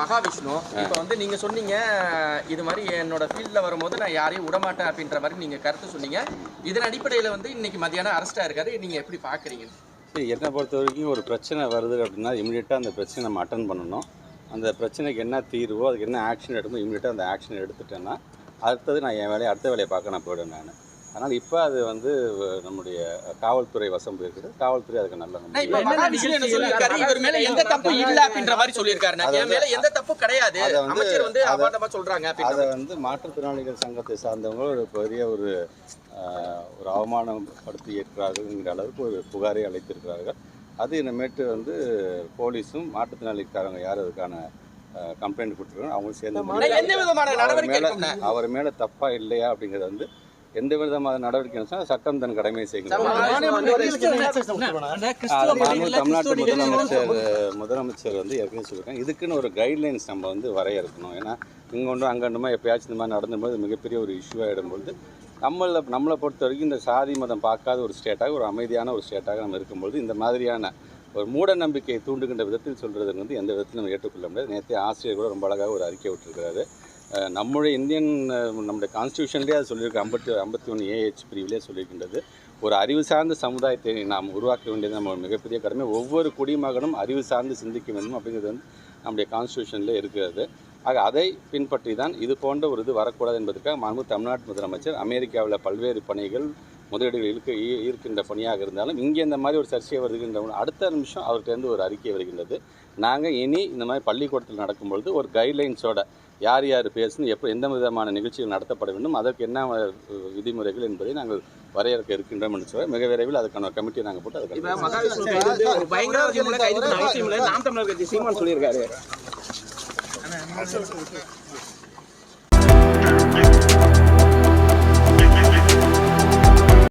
மகாவிஷ்ணு. இப்போ வந்து நீங்க சொன்னீங்க இது மாதிரி என்னோட ஃபீல்ட்ல வரும்போது நான் யாரையும் விடமாட்டேன் அப்படின்ற மாதிரி நீங்க கருத்து சொன்னீங்க. இதன் அடிப்படையில வந்து இன்னைக்கு மத்தியானம் அரெஸ்டா இருக்காரு. நீங்க எப்படி பாக்குறீங்க? சரி, என்னை பொறுத்த வரைக்கும் ஒரு பிரச்சனை வருது அப்படின்னா இமீடியட்டாக அந்த பிரச்சனை நம்ம அட்டன் பண்ணணும். அந்த பிரச்சனைக்கு என்ன தீர்வோ அதுக்கு என்ன ஆக்ஷன் எடுக்கணும் இமீடியட்டாக அந்த ஆக்ஷன் எடுத்துட்டேன்னா அடுத்தது நான் என் வேலையை அடுத்த வேலையை பார்க்க நான் போயிடுவேன் நான். அதனால் இப்போ அது வந்து நம்முடைய காவல்துறை வசம் போயிருக்குது. காவல்துறை அதுக்கு நல்ல இவர் மேல எந்த தப்பு இல்ல அப்படின்ற மாதிரி சொல்லியிருக்காரு. மேல எந்த தப்பு கிடையாது. அதை வந்து- அமைச்சர் வந்து அதை- அபாண்டமா சொல்றாங்க அதை வந்து மாற்றுத்திறனாளிகள் சங்கத்தை சார்ந்தவங்க ஒரு பெரிய ஒரு ஒரு அவமானப்படுத்தி இருக்கிறார்கள்ங்கிற அளவுக்கு ஒரு புகாரை அளித்திருக்கிறார்கள். அது இனிமேட்டு வந்து போலீஸும் மாற்றுத்திறனாளிக்காரங்க யார் அதுக்கான கம்ப்ளைண்ட் கொடுத்துருக்காங்க அவங்களும் சேர்ந்து அவர் நடவடிக்கை மேல எடுக்கும்னா அவர் மேல தப்பா இல்லையா அப்படிங்கிறது வந்து எந்த விதமான நடவடிக்கை சட்டம் தன் கடமையை மாண்பு தமிழ்நாட்டு முதலமைச்சர் முதலமைச்சர் வந்து ஏற்கனவே சொல்லியிருக்காங்க. இதுக்குன்னு ஒரு கைட்லைன்ஸ் நம்ம வந்து வரையறுக்கணும். ஏன்னா இங்கே ஒன்றும் அங்கே ஒன்றுமா எப்பயாச்சும் இந்த மாதிரி நடந்தும்போது மிகப்பெரிய ஒரு இஷ்யூ ஆகிடும்போது நம்மளை நம்மளை பொறுத்த வரைக்கும் இந்த சாதி மதம் பார்க்காத ஒரு ஸ்டேட்டாக ஒரு அமைதியான ஒரு ஸ்டேட்டாக நம்ம இருக்கும்பொழுது இந்த மாதிரியான ஒரு மூட நம்பிக்கையை தூண்டுகின்ற விதத்தில் சொல்கிறது வந்து எந்த விதத்திலும் நம்ம ஏற்றுக்கொள்ள முடியாது. நேற்று ஆசிரியர் கூட ரொம்ப அழகாக ஒரு அறிக்கை விட்டுருக்கிறாரு. நம்முடைய இந்தியன் நம்முடைய கான்ஸ்டியூஷன்லேயே அது சொல்லியிருக்கு. ஐம்பத்தி ஐம்பத்தி ஒன்று ஏஹெச் பிரிவிலே சொல்லியிருக்கின்றது. ஒரு அறிவு சார்ந்த சமுதாயத்தை நாம் உருவாக்க வேண்டியது நம்ம மிகப்பெரிய கடமை. ஒவ்வொரு குடிமகனும் அறிவு சார்ந்து சிந்திக்க வேண்டும் அப்படிங்கிறது வந்து நம்முடைய கான்ஸ்டியூஷனில் இருக்கிறது. ஆக அதை பின்பற்றி தான் இது போன்ற ஒரு இது வரக்கூடாது என்பதற்காக மாண்பு தமிழ்நாட்டு முதலமைச்சர் அமெரிக்காவில் பல்வேறு பணிகள் முதலீடுகள் இருக்க இருக்கின்ற பணியாக இருந்தாலும் இங்கே இந்த மாதிரி ஒரு சர்ச்சை வருகின்ற அடுத்த நிமிஷம் அவர்கிட்டருந்து ஒரு அறிக்கை வருகின்றது. நாங்கள் இனி இந்த மாதிரி பள்ளிக்கூடத்தில் நடக்கும்பொழுது ஒரு கைட்லைன்ஸோட யார் யார் பேசணும் எப்போ எந்த விதமான நிகழ்ச்சிகள் நடத்தப்பட வேண்டும் அதற்கு என்ன விதிமுறைகள் என்பதை நாங்கள் வரையறுக்க இருக்கின்றோம் என்று சொல்ல மிக விரைவில் அதுக்கான கமிட்டியை நாங்கள் போட்டு இப்ப